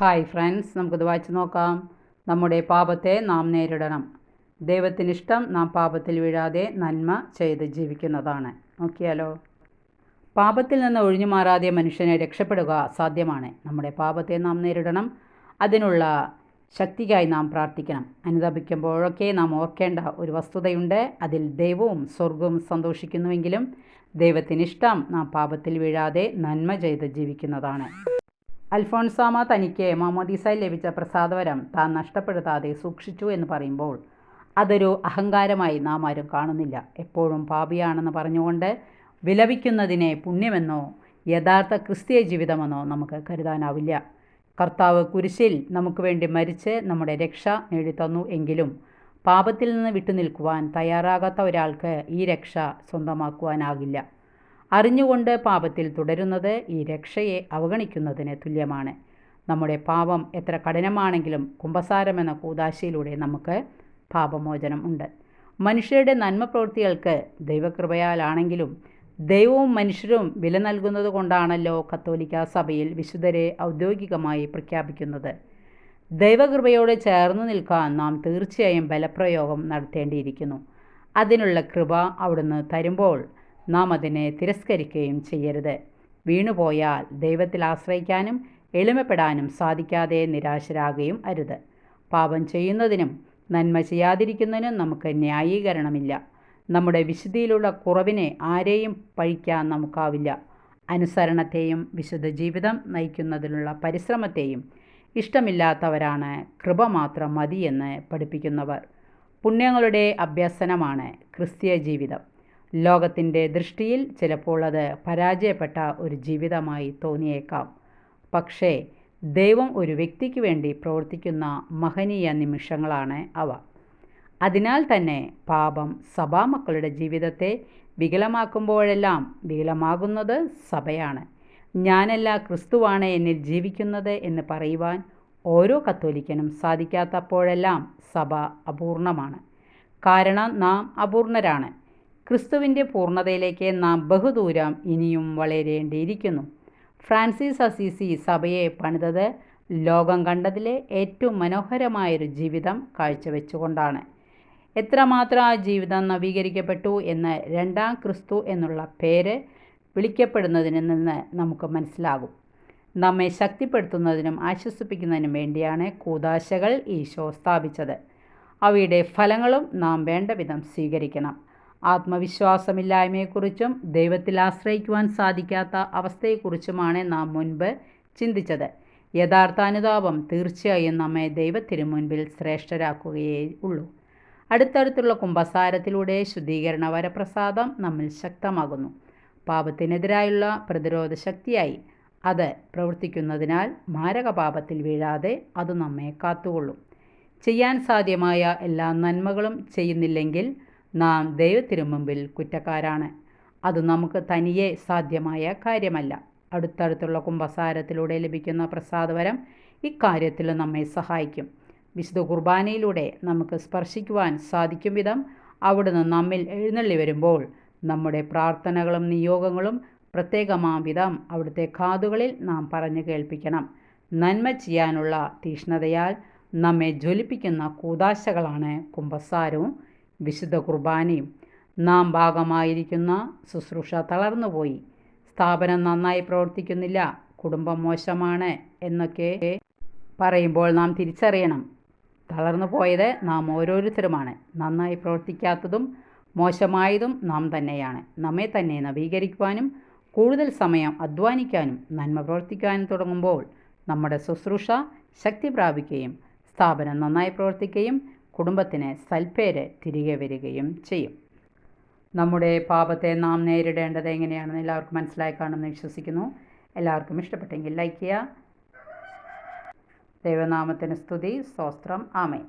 Hi friends നമുക്കിത് വായിച്ച് നോക്കാം. നമ്മുടെ പാപത്തെ നാം നേരിടണം. ദൈവത്തിനിഷ്ടം നാം പാപത്തിൽ വീഴാതെ നന്മ ചെയ്ത് ജീവിക്കുന്നതാണ്. നോക്കിയാലോ? പാപത്തിൽ നിന്ന് ഒഴിഞ്ഞു മാറാതെ മനുഷ്യനെ രക്ഷപ്പെടുക സാധ്യമാണ്. നമ്മുടെ പാപത്തെ നാം നേരിടണം. അതിനുള്ള ശക്തിക്കായി നാം പ്രാർത്ഥിക്കണം. അനുതപിക്കുമ്പോഴൊക്കെ നാം ഓർക്കേണ്ട ഒരു വസ്തുതയുണ്ട്. അതിൽ ദൈവവും സ്വർഗവും സന്തോഷിക്കുന്നുവെങ്കിലും ദൈവത്തിനിഷ്ടം നാം പാപത്തിൽ വീഴാതെ നന്മ ചെയ്ത് ജീവിക്കുന്നതാണ്. അൽഫോൺസാമ തനിക്ക് മാമോദീസായി ലഭിച്ച പ്രസാദവരം താൻ നഷ്ടപ്പെടുത്താതെ സൂക്ഷിച്ചു എന്ന് പറയുമ്പോൾ അതൊരു അഹങ്കാരമായി നാം ആരും കാണുന്നില്ല. എപ്പോഴും പാപിയാണെന്ന് പറഞ്ഞുകൊണ്ട് വിലപിക്കുന്നതിനെ പുണ്യമെന്നോ യഥാർത്ഥ ക്രിസ്തീയ ജീവിതമെന്നോ നമുക്ക് കരുതാനാവില്ല. കർത്താവ് കുരിശിൽ നമുക്ക് വേണ്ടി മരിച്ച് നമ്മുടെ രക്ഷ നേടിത്തന്നു എങ്കിലും പാപത്തിൽ നിന്ന് വിട്ടുനിൽക്കുവാൻ തയ്യാറാകാത്ത ഒരാൾക്ക് ഈ രക്ഷ സ്വന്തമാക്കുവാനാകില്ല. അറിഞ്ഞുകൊണ്ട് പാപത്തിൽ തുടരുന്നത് ഈ രക്ഷയെ അവഗണിക്കുന്നതിന് തുല്യമാണ്. നമ്മുടെ പാപം എത്ര കഠിനമാണെങ്കിലും കുംഭസാരമെന്ന കൂതാശയിലൂടെ നമുക്ക് പാപമോചനം ഉണ്ട്. മനുഷ്യരുടെ നന്മ പ്രവൃത്തികൾക്ക് ദൈവകൃപയാലാണെങ്കിലും ദൈവവും മനുഷ്യരും വില നൽകുന്നത് കൊണ്ടാണല്ലോ കത്തോലിക്ക സഭയിൽ വിശുദ്ധരെ ഔദ്യോഗികമായി പ്രഖ്യാപിക്കുന്നത്. ദൈവകൃപയോട് ചേർന്ന് നിൽക്കാൻ നാം തീർച്ചയായും ബലപ്രയോഗം നടത്തേണ്ടിയിരിക്കുന്നു. അതിനുള്ള കൃപ അവിടുന്ന് തരുമ്പോൾ നാം അതിനെ തിരസ്കരിക്കുകയും ചെയ്യരുത്. വീണുപോയാൽ ദൈവത്തിൽ ആശ്രയിക്കാനും എളിമപ്പെടാനും സാധിക്കാതെ നിരാശരാകുകയും അരുത്. പാപം ചെയ്യുന്നതിനും നന്മ ചെയ്യാതിരിക്കുന്നതിനും നമുക്ക് ന്യായീകരണമില്ല. നമ്മുടെ വിശുദ്ധിയിലുള്ള കുറവിനെ ആരെയും പഴിക്കാൻ നമുക്കാവില്ല. അനുസരണത്തെയും വിശുദ്ധ ജീവിതം നയിക്കുന്നതിനുള്ള പരിശ്രമത്തെയും ഇഷ്ടമില്ലാത്തവരാണ് കൃപ മാത്രം മതിയെന്ന് പഠിപ്പിക്കുന്നവർ. പുണ്യങ്ങളുടെ അഭ്യസനമാണ് ക്രിസ്തീയ ജീവിതം. ലോകത്തിന്റെ ദൃഷ്ടിയിൽ ചിലപ്പോൾ അത് പരാജയപ്പെട്ട ഒരു ജീവിതമായി തോന്നിയേക്കാം. പക്ഷേ ദൈവം ഒരു വ്യക്തിക്ക് വേണ്ടി പ്രവർത്തിക്കുന്ന മഹനീയ നിമിഷങ്ങളാണ് അവ. അതിനാൽ തന്നെ പാപം സഭാമക്കളുടെ ജീവിതത്തെ വികലമാക്കുമ്പോഴെല്ലാം വികലമാകുന്നത് സഭയാണ്. ഞാനല്ല ക്രിസ്തുവാണ് എന്നിൽ ജീവിക്കുന്നത് എന്ന് പറയുവാൻ ഓരോ കത്തോലിക്കനും സാധിക്കാത്തപ്പോഴെല്ലാം സഭ അപൂർണമാണ്. കാരണം നാം അപൂർണരാണ്. ക്രിസ്തുവിന്റെ പൂർണതയിലേക്ക് നാം ബഹുദൂരം ഇനിയും വളരേണ്ടിയിരിക്കുന്നു. ഫ്രാൻസിസ് അസീസി സഭയെ പണിതത് ലോകം കണ്ടതിലെ ഏറ്റവും മനോഹരമായൊരു ജീവിതം കാഴ്ചവെച്ചുകൊണ്ടാണ്. എത്രമാത്രം ആ ജീവിതം നവീകരിക്കപ്പെട്ടു എന്ന് രണ്ടാം ക്രിസ്തു എന്നുള്ള പേര് വിളിക്കപ്പെടുന്നതിൽ നിന്ന് നമുക്ക് മനസ്സിലാകും. നമ്മെ ശക്തിപ്പെടുത്തുന്നതിനും ആശ്വസിപ്പിക്കുന്നതിനും വേണ്ടിയാണ് കൂതാശകൾ ഈശോ സ്ഥാപിച്ചത്. അവയുടെ ഫലങ്ങളും നാം വേണ്ട സ്വീകരിക്കണം. ആത്മവിശ്വാസമില്ലായ്മയെക്കുറിച്ചും ദൈവത്തിൽ ആശ്രയിക്കുവാൻ സാധിക്കാത്ത അവസ്ഥയെക്കുറിച്ചുമാണ് നാം മുൻപ് ചിന്തിച്ചത്. യഥാർത്ഥ അനുതാപം തീർച്ചയായും നമ്മെ ദൈവത്തിനു മുൻപിൽ ശ്രേഷ്ഠരാക്കുകയേ ഉള്ളൂ. അടുത്തടുത്തുള്ള കുംഭസാരത്തിലൂടെ ശുദ്ധീകരണ വരപ്രസാദം നമ്മൾ ശക്തമാകുന്നു. പാപത്തിനെതിരായുള്ള പ്രതിരോധ ശക്തിയായി അത് പ്രവർത്തിക്കുന്നതിനാൽ മാരകപാപത്തിൽ വീഴാതെ അത് നമ്മെ കാത്തുകൊള്ളും. ചെയ്യാൻ സാധ്യമായ എല്ലാ നന്മകളും ചെയ്യുന്നില്ലെങ്കിൽ നാം ദൈവത്തിനു മുമ്പിൽ കുറ്റക്കാരാണ്. അത് നമുക്ക് തനിയെ സാധ്യമായ കാര്യമല്ല. അടുത്തടുത്തുള്ള കുംഭസാരത്തിലൂടെ ലഭിക്കുന്ന പ്രസാദവരം ഇക്കാര്യത്തിൽ നമ്മെ സഹായിക്കും. വിശുദ്ധ കുർബാനയിലൂടെ നമുക്ക് സ്പർശിക്കുവാൻ സാധിക്കും വിധം അവിടുന്ന് നമ്മിൽ എഴുന്നള്ളി വരുമ്പോൾ നമ്മുടെ പ്രാർത്ഥനകളും നിയോഗങ്ങളും പ്രത്യേകമാം വിധം അവിടുത്തെ കാതുകളിൽ നാം പറഞ്ഞു കേൾപ്പിക്കണം. നന്മ ചെയ്യാനുള്ള തീഷ്ണതയാൽ നമ്മെ ജ്വലിപ്പിക്കുന്ന കൂതാശകളാണ് കുംഭസാരവും. വിശുദ്ധ കുർബാനയും നാം ഭാഗമായിരിക്കുന്ന ശുശ്രൂഷ തളർന്നുപോയി. സ്ഥാപനം നന്നായി പ്രവർത്തിക്കുന്നില്ല കുടുംബം മോശമാണ് എന്നൊക്കെ പറയുമ്പോൾ നാം തിരിച്ചറിയണം. തളർന്നു പോയത് നാം ഓരോരുത്തരുമാണ്. നന്നായി പ്രവർത്തിക്കാത്തതും മോശമായതും നാം തന്നെയാണ്. നമ്മെ തന്നെ നവീകരിക്കുവാനും കൂടുതൽ സമയം അധ്വാനിക്കാനും നന്മ പ്രവർത്തിക്കാനും തുടങ്ങുമ്പോൾ നമ്മുടെ ശുശ്രൂഷ ശക്തി പ്രാപിക്കുകയും സ്ഥാപനം നന്നായി പ്രവർത്തിക്കുകയും കുടുംബത്തിന് സൽപ്പേര് തിരികെ വരികയും ചെയ്യും. നമ്മുടെ പാപത്തെ നാം നേരിടേണ്ടത് എങ്ങനെയാണെന്ന് എല്ലാവർക്കും മനസ്സിലായി കാണുമെന്ന് വിശ്വസിക്കുന്നു. എല്ലാവർക്കും ഇഷ്ടപ്പെട്ടെങ്കിൽ ലൈക്ക് ചെയ്യുക. ദൈവനാമത്തിന് സ്തുതി സ്തോത്രം. ആമേ